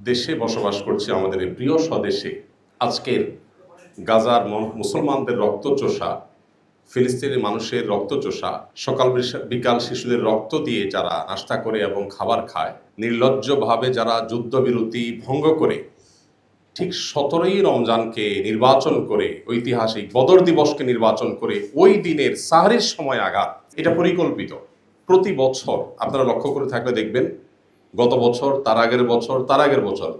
দেশে বসবাস করছে আমাদের এই প্রিয় স্বদেশে। আজকের গাজার মুসলমানদের রক্তচোষা, ফিলিস্তিনি মানুষের রক্তচোষা, সকাল বিকাল শিশুদের রক্ত দিয়ে যারা নাস্তা করে এবং খাবার খায়, নির্লজ্জভাবে যারা যুদ্ধবিরতি ভঙ্গ করে, ঠিক সতেরোই রমজানকে নির্বাচন করে, ঐতিহাসিক বদর দিবসকে নির্বাচন করে ওই দিনের সাহারির সময় আঘাত, এটা পরিকল্পিত। প্রতি বছর আপনারা লক্ষ্য করে থাকলে দেখবেন গত বছর, তার আগের বছর, তার আগের বছর।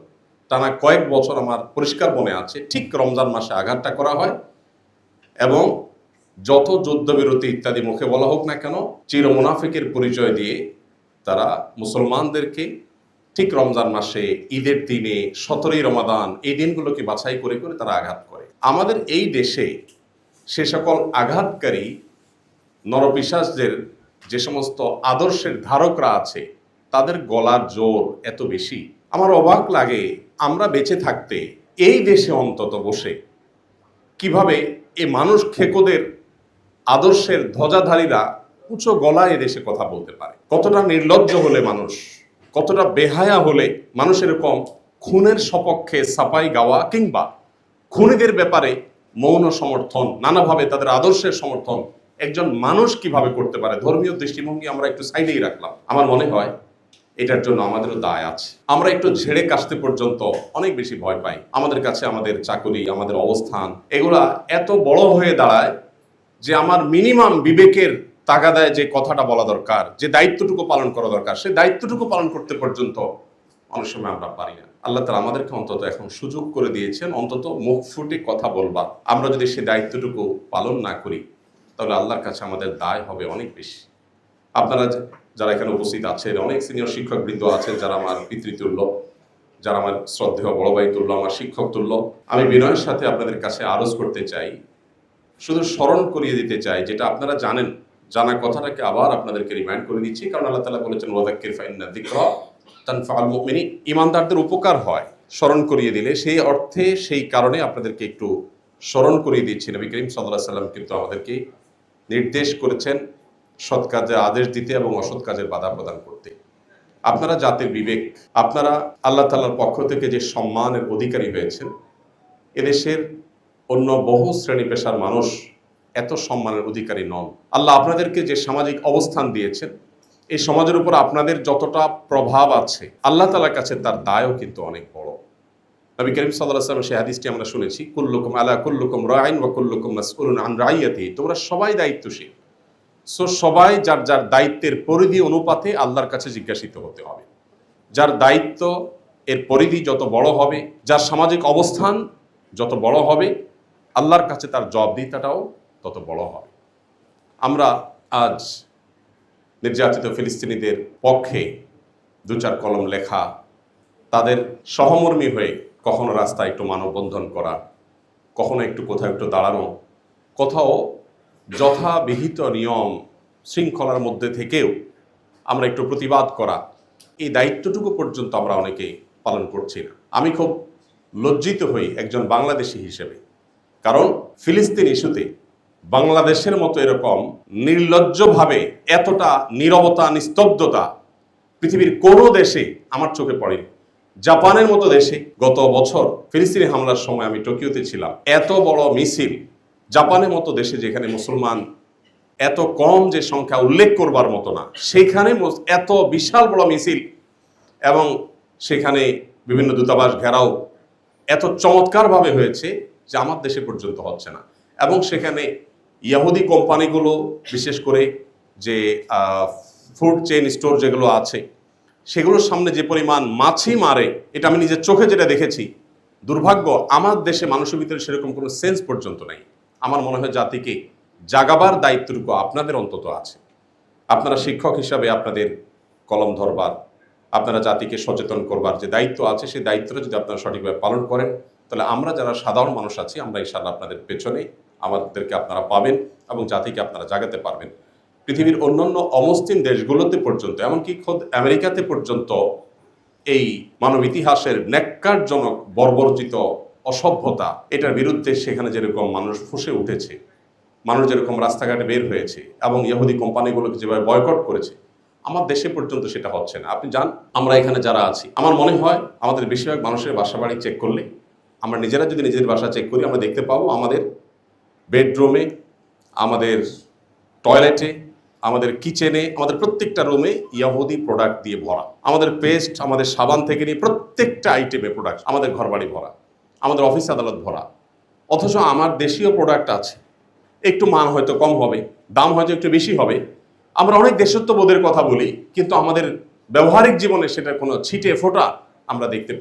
টানা কয়েক বছর আমার পরিষ্কার মনে আছে, ঠিক রমজান মাসে আঘাতটা করা হয় এবং যত যুদ্ধবিরতি ইত্যাদি মুখে বলা হোক না কেন, চির মুনাফিকের পরিচয় দিয়ে তারা মুসলমানদেরকে ঠিক রমজান মাসে, ঈদের দিনে, সতেরোই রমাদান, এই দিনগুলোকে বাছাই করে করে তারা আঘাত করে। আমাদের এই দেশে সে সকল আঘাতকারী নরপিশাসদের যে সমস্ত আদর্শের ধারকরা আছে তাদের গলার জোর এত বেশি। আমার অবাক লাগে আমরা বেঁচে থাকতে এই দেশে অন্তত বসে। কীভাবে এ মানুষ খেকোদের আদর্শের ধ্বজাধারীরা উঁচু গলায় দেশে কথা বলতে পারে? কতটা নির্লজ্জ হলে মানুষ, কতটা বেহায়া হলে মানুষ এরকম খুনের সপক্ষে সাপাই গাওয়া কিংবা খুনিদের ব্যাপারে মৌন সমর্থন, নানাভাবে তাদের আদর্শের সমর্থন একজন মানুষ কীভাবে করতে পারে? ধর্মীয় দৃষ্টিভঙ্গি আমরা একটু সাইডেই রাখলাম। আমার মনে হয় এটার জন্য আমাদেরও দায় আছে। আমরা একটু ঝেড়ে কাশতে পর্যন্ত অনেক বেশি ভয় পাই। আমাদের কাছে আমাদের চাকরি আমাদের অবস্থান, এগুলা এত বড় হয়ে দাঁড়ায় যে আমার মিনিমাম বিবেকের তাগাদায় যে কথাটা বলা দরকার, যে দায়িত্বটুকু পালন করা দরকার সেই দায়িত্বটুকু পালন করতে পর্যন্ত অনেক সময় আমরা পারি না। আল্লাহ তালা আমাদেরকে অন্তত এখন সুযোগ করে দিয়েছেন অন্তত মুখ ফুটে কথা বলবার। আমরা যদি সেই দায়িত্বটুকু পালন না করি, তাহলে আল্লাহর কাছে আমাদের দায় হবে অনেক বেশি। আপনারা যারা এখানে উপস্থিত আছেন, অনেক সিনিয়র শিক্ষক বৃন্দ আছেন, যারা আমার পিতৃতুল্য, যারা আমার শ্রদ্ধেয় বড় ভাই তুল্য, আমার শিক্ষক তুল্য। আমি বিনয়ের সাথে আপনাদের কাছে আরজ করতে চাই, শুধু স্মরণ করিয়ে দিতে চাই, যেটা আপনারা জানেন। জানা কথাটাকে আবার আপনাদেরকে রিমাইন্ড করে দিচ্ছি, কারণ আল্লাহ তালা বলেছেন ওয়াদাক্কির ফাইন্না তানফাআল মুমিনিন। ইমানদারদের উপকার হয় স্মরণ করিয়ে দিলে, সেই অর্থে, সেই কারণে আপনাদেরকে একটু স্মরণ করিয়ে দিচ্ছি। নবী করিম সাল্লাহ সাল্লাম কিন্তু আমাদেরকে নির্দেশ করেছেন সৎ কাজে আদেশ দিতে এবং অসৎ কাজের বাধা প্রদান করতে। আপনারা জাতির বিবেক, আপনারা আল্লাহ তাল্লার পক্ষ থেকে যে সম্মানের অধিকারী হয়েছেন, এদেশের অন্য বহু শ্রেণি পেশার মানুষ এত সম্মানের অধিকারী নন। আল্লাহ আপনাদেরকে যে সামাজিক অবস্থান দিয়েছেন, এই সমাজের উপর আপনাদের যতটা প্রভাব আছে, আল্লাহ তালার কাছে তার দায়ও কিন্তু অনেক বড়। নবী করিম সাল্লাহ সাল্লাম সেই হাদিসটি আমরা শুনেছি, কুল্লুকুম আলা কুল্লুকুম রাইন ওয়া কুল্লুকুম আন রাইয়াতি তোমরা সবাই দায়িত্বশীল। সো সবাই যার যার দায়িত্বের পরিধি অনুপাতে আল্লাহর কাছে জিজ্ঞাসিত হতে হবে। যার দায়িত্ব এর পরিধি যত বড় হবে, যার সামাজিক অবস্থান যত বড় হবে, আল্লাহর কাছে তার জবাবদিহিতাটাও তত বড় হবে। আমরা আজ নির্যাতিত ফিলিস্তিনিদের পক্ষে দু চার কলম লেখা, তাদের সহমর্মী হয়ে কখনো রাস্তায় একটু মানববন্ধন করা, কখনো একটু কোথাও একটু দাঁড়ানো, কোথাও যথাবিহিত নিয়ম শৃঙ্খলার মধ্যে থেকেও আমরা একটু প্রতিবাদ করা, এই দায়িত্বটুকু পর্যন্ত আমরা অনেকে পালন করছি না। আমি খুব লজ্জিত হই একজন বাংলাদেশি হিসেবে। কারণ ফিলিস্তিন ইস্যুতে বাংলাদেশের মতো এরকম নির্লজ্জভাবে এতটা নীরবতা, নিস্তব্ধতা পৃথিবীর কোনো দেশে আমার চোখে পড়েনি। জাপানের মতো দেশে গত বছর ফিলিস্তিনি হামলার সময় আমি টোকিওতে ছিলাম। এত বড় মিছিল জাপানের মতো দেশে যেখানে মুসলমান এত কম যে সংখ্যা উল্লেখ করবার মতো না, সেখানে এত বিশাল বড় মিছিল এবং সেখানে বিভিন্ন দূতাবাস ঘেরাও এত চমৎকারভাবে হয়েছে যে আমার দেশে পর্যন্ত হচ্ছে না। এবং সেখানে ইয়াহুদি কোম্পানিগুলো, বিশেষ করে যে ফুড চেইন স্টোর যেগুলো আছে, সেগুলোর সামনে যে পরিমাণ মাছি মারে, এটা আমি নিজের চোখে যেটা দেখেছি, দুর্ভাগ্য আমার দেশে মানুষের ভিতরে সেরকম কোনো সেন্স পর্যন্ত নেই। আমার মনে হয় জাতিকে জাগাবার দায়িত্বটুকু আপনাদের অন্তত আছে। আপনারা শিক্ষক হিসাবে আপনাদের কলম ধরবার, আপনারা জাতিকে সচেতন করবার যে দায়িত্ব আছে, সেই দায়িত্বটা যদি আপনারা সঠিকভাবে পালন করেন, তাহলে আমরা যারা সাধারণ মানুষ আছি, আমরা ইনশাল্লাহ আপনাদের পেছনে আমাদেরকে আপনারা পাবেন এবং জাতিকে আপনারা জাগাতে পারবেন। পৃথিবীর অন্যান্য অমুসলিম দেশগুলোতে পর্যন্ত, এমনকি খোদ আমেরিকাতে পর্যন্ত এই মানব ইতিহাসের ন্যাক্কারজনক বর্বরচিত অসভ্যতা, এটার বিরুদ্ধে সেখানে যেরকম মানুষ ফুসে উঠেছে, মানুষ যেরকম রাস্তাঘাটে বের হয়েছে এবং ইহুদি কোম্পানিগুলোকে যেভাবে বয়কট করেছে, আমার দেশে পর্যন্ত সেটা হচ্ছে না। আপনি যান, আমরা এখানে যারা আছি, আমার মনে হয় আমাদের বেশিরভাগ মানুষের বাসা বাড়ি চেক করলে, আমরা নিজেরা যদি নিজের বাসা চেক করি, আমরা দেখতে পাবো আমাদের বেডরুমে আমাদের টয়লেটে আমাদের কিচেনে আমাদের প্রত্যেকটা রুমে ইয়াহুদি প্রোডাক্ট দিয়ে ভরা। আমাদের পেস্ট আমাদের সাবান থেকে নিয়ে প্রত্যেকটা আইটেমে প্রোডাক্ট আমাদের ঘরবাড়ি ভরা। আমাদের অফিস আদালত ভরা। অথচ আমার দেশীয় প্রোডাক্ট আছে। একটু মান হয়তো কম হবে, দাম হয়তো একটু বেশি হবে। আমরা অনেক দেশত্ববোধের কথা বলি, কিন্তু আমাদের ব্যবহারিক জীবনে সেটা কোনো ছিটে ফোটা আমরা দেখতে পাই